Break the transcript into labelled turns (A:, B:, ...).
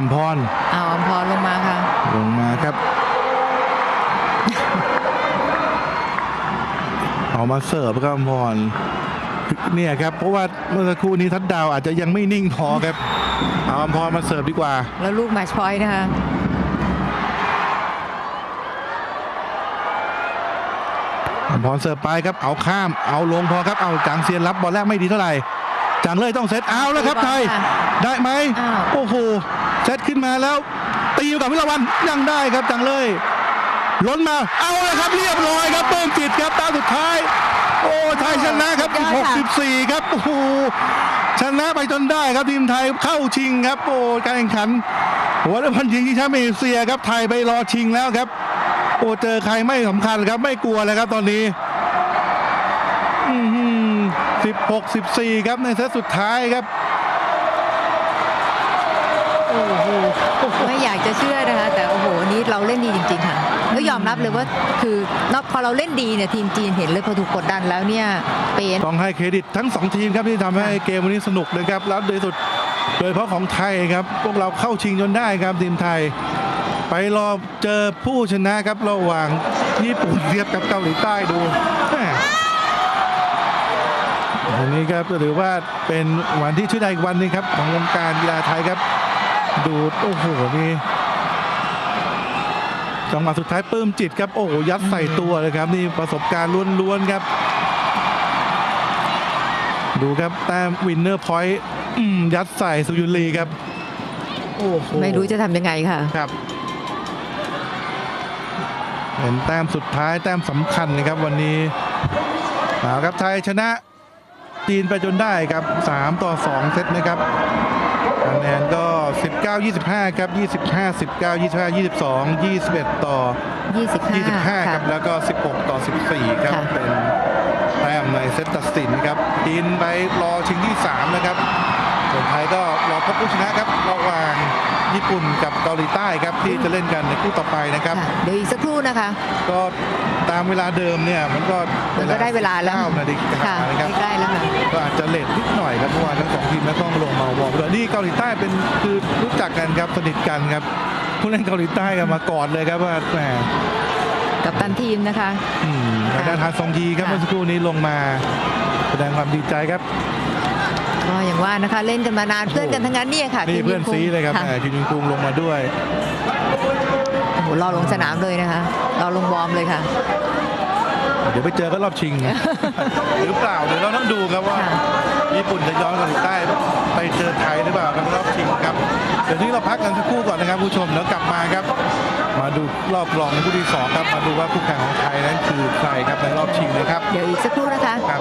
A: อัมพร
B: เอาอมพรลงมาค่ะ
A: ลงมาครับ เอามาเสิร์ฟครับอัมพรเนี่ยครับ เพราะว่าเมื่อสักครู่นี้ทัดดาวอาจจะยังไม่นิ่งพอครับ เอาอัมพรมาเสิร์ฟดีกว่า
B: แล้วลูกแมตช์พอยต์นะคะ
A: อัมพรเสิร์ฟไปครับเอาข้ามเอาลงพอครับเอาจางเซียนรับบอลแรกไม่ดีเท่าไหร่ จางเลยต้องเซตเอาแล้วครับไทยได้ไหม
B: อ้าว
A: โอ้โหเซตขึ้นมาแล้ว ตีอยู่กับวิลาวันยังได้ครับจังเลย ล้นมาเอาเลยครับเรียบร้อยครับเติมจิตครับตาสุดท้าย โอ้ไทยชนะครับ64 ครับโอ้โหชนะไปจนได้ครับทีมไทยเข้าชิงครับ โอ้การแข่งขันหัวเรือพันหญิงที่แชมป์เอเชียครับไทยไปรอชิงแล้วครับ โอ้เจอใครไม่สำคัญครับไม่กลัวเลยครับตอนนี้ สิบหกสิบสี่ครับในเซตสุดท้ายครับโอ้โห
B: ไม่อยากจะเชื่อนะคะ แต่โอ้โหวันนี้เราเล่นดีจริง ๆ ค่ะแล้วยอมรับเลยว่าคือนอกพอเราเล่นดีเนี่ยทีมจีนเห็นเลยพอถูกกดดันแล้วเนี่ยเป็น
A: ต้องให้เครดิตทั้งสองทีมครับที่ทำให้เกมวันนี้สนุกนะครับแล้วโดยสุดโดยเฉพาะของไทยครับ พวกเราเข้าชิงจนได้ครับทีมไทย ไปรอเจอผู้ชนะครับระหว่างญี่ปุ่นเทียบกับเกาหลีใต้ดูแม่ วันนี้ครับก็ถือว่าเป็นวันที่ชื่อใดอีกวันหนึงครับของวงการกีฬาไทยครับ ดูโอ้โหนี่จังหวะสุดท้ายปลื้มจิตครับโอ้โหยัดใส่ตัวเลยครับนี่ประสบการณ์ล้วนๆครับ ดูครับแต้มวินเนอร์พอยต์ยัดใส่สุยุรีครับโอ้โห
B: ไม่รู้จะทำยังไงค่ะ
A: ครับเป็นแต้มสุดท้ายแต้มสำคัญนะครับวันนี้เอาครับไทยชนะ จีนไปจนได้ครับ 3 ต่อ 2 เซตนะครับคะแนนก็ 19 25 ครับ 25 19 25 22 21 ต่อ
B: 25
A: 25
B: ค่ะ
A: ครับ แล้วก็ 16 ต่อ 14 ครับ
B: ค่ะ
A: เป็นแต้มในเซตตัดสินครับจีนไปรอชิงที่ 3 นะครับส่วนไทยก็รอพบผู้ชนะครับระหว่างญี่ปุ่นกับเกาหลีใต้ครับที่จะเล่นกันในคู่ต่อไปนะครับ
B: ค่ะเดี๋ยวอีกสักครู่นะคะ
A: ก็ ตามเวลาเดิมเนี่ยมันก็
B: มันก็ได้เวลาแล้ว
A: เก้านาฬิกา
B: ค่ะ
A: นะครับ
B: ใกล้ๆแล้วค่ะ
A: ก็อาจจะเลทนิดหน่อยครับเพราะว่าทั้งสองทีมนักต้องลงมาวอร์มด้วยนี่เกาหลีใต้เป็นคือรู้จักกันครับสนิทกันครับผู้เล่นเกาหลีใต้กันมาก่อนเลยครับว่าแหม
B: กับตันทีมนะคะ
A: อืมทางด้านทางซองยีครับ
B: ค่ะ
A: เมื่อสักครู่นี้ลงมา แสดงความดีใจครับ
B: ก็อย่างว่านะคะเล่นกันมานานเพื่อนกันทั้งนั้นเนี่ยค่ะ
A: นี่
B: ทีม
A: เพื่อน
B: ญี่ปุ่
A: ซีเลยครับ
B: ค่ะ
A: แหมคิมยุงกุงลงมาด้วย
B: โอ้โห รอลงสนามเลยนะคะ รอลงวอร์มเลยค่ะ
A: เดี๋ยวไปเจอก็รอบชิงนะหรือเปล่า เดี๋ยวเราต้องดูครับว่า
B: ค่ะ
A: ญี่ปุ่นจะย้อนเกาหลีใต้ไปเจอไทยหรือเปล่าครับรอบชิงครับ เดี๋ยวนี้เราพักกันสักครู่ก่อนนะครับผู้ชมแล้วกลับมาครับ มาดูรอบรองในคู่ที่สองครับ มาดูว่าคู่แข่งของไทยนั้นคือใครครับในรอบชิงนะครับ
B: เดี๋ยวอีกสักครู่นะคะ
A: ครับ